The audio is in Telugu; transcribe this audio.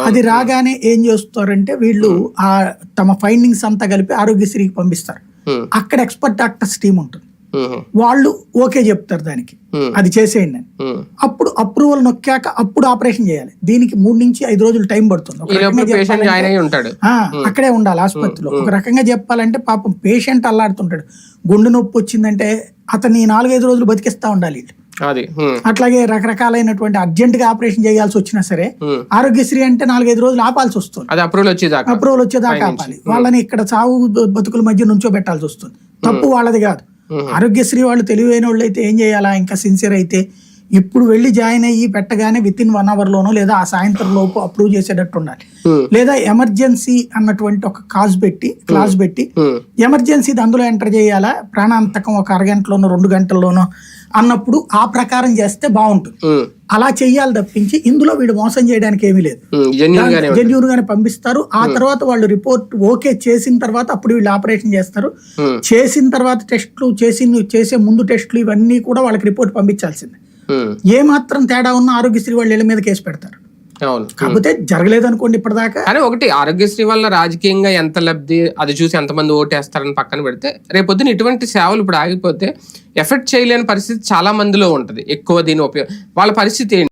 అది రాగానే ఏం చేస్తారంటే వీళ్ళు ఆ తమ ఫైండింగ్స్ అంతా కలిపి ఆరోగ్యశ్రీకి పంపిస్తారు. Hmm. అక్కడ ఎక్స్పర్ట్ డాక్టర్స్ టీం ఉంటుంది. వాళ్ళు ఓకే చెప్తారు దానికి. Hmm. అది చేసేయండి అని. అప్పుడు అప్రూవల్ నొక్కాక అప్పుడు ఆపరేషన్ చేయాలి. దీనికి మూడు నుంచి ఐదు రోజులు టైం పడుతుంది. అక్కడే ఉండాలి ఆసుపత్రిలో. ఒక రకంగా చెప్పాలంటే పాపం పేషెంట్ అల్లాడుతుంటాడు. గుండె నొప్పి వచ్చిందంటే అతన్ని నాలుగైదు రోజులు బతికిస్తా ఉండాలి. అది. అట్లాగే రకరకాలైనటువంటి అర్జెంట్గా ఆపరేషన్ చేయాల్సి వచ్చినా సరే. ఆరోగ్యశ్రీ అంటే నాలుగైదు రోజులు ఆపాల్సి వస్తుంది. అది అప్రూవల్ వచ్చేదాకా. అప్రూవల్ వచ్చేదాకా ఆపాలి. వాళ్ళని ఇక్కడ చావు బతుకుల మధ్య నుంచో పెట్టాల్సి వస్తుంది. తప్పు వాళ్ళది కాదు. ఆరోగ్యశ్రీ వాళ్ళు తెలివైన వాళ్ళు అయితే ఏం చేయాలా? ఇంకా సిన్సియర్ అయితే ఇప్పుడు వెళ్ళి జాయిన్ అయ్యి పెట్టగానే విత్ ఇన్ వన్ అవర్ లోనో లేదా ఆ సాయంత్రం లోపు అప్రూవ్ చేసేటట్టు ఉండాలి. Hmm. లేదా ఎమర్జెన్సీ అన్నటువంటి ఒక కాజ్ పెట్టి క్లాజ్ పెట్టి ఉమ్, ఎమర్జెన్సీ అందులో ఎంటర్ చేయాలా? ప్రాణాంతకం ఒక అరగంటలోనో రెండు గంటల్లోనో అన్నప్పుడు ఆ ప్రకారం చేస్తే బాగుంటుంది. అలా చెయ్యాలి తప్పించి ఇందులో వీడు మోసం చేయడానికి ఏమీ లేదు. జెన్యున్ గానే పంపిస్తారు. ఆ తర్వాత వాళ్ళు రిపోర్ట్ ఓకే చేసిన తర్వాత అప్పుడు వీళ్ళు ఆపరేషన్ చేస్తారు. చేసిన తర్వాత టెస్ట్లు చేసిన చేసే ముందు టెస్ట్లు ఇవన్నీ కూడా వాళ్ళకి రిపోర్ట్ పంపించాల్సిందే. ఏ మాత్రం తేడా ఉన్నా ఆరోగ్యశ్రీ వాళ్ళు ఇళ్ళ మీద కేసు పెడతారు. అవును. కాకపోతే జరగలేదు అనుకోండి ఇప్పటిదాకా. కానీ ఒకటి ఆరోగ్యశ్రీ వల్ల రాజకీయంగా ఎంత లబ్ధి అది చూసి ఎంతమంది ఓటేస్తారని పక్కన పెడితే రేపొద్దున ఇటువంటి సేవలు ఇప్పుడు ఆగిపోతే ఎఫెక్ట్ చేయలేని పరిస్థితి చాలా మందిలో ఉంటది. ఎక్కువ దీని ఉపయోగం వాళ్ళ పరిస్థితి ఏంటి?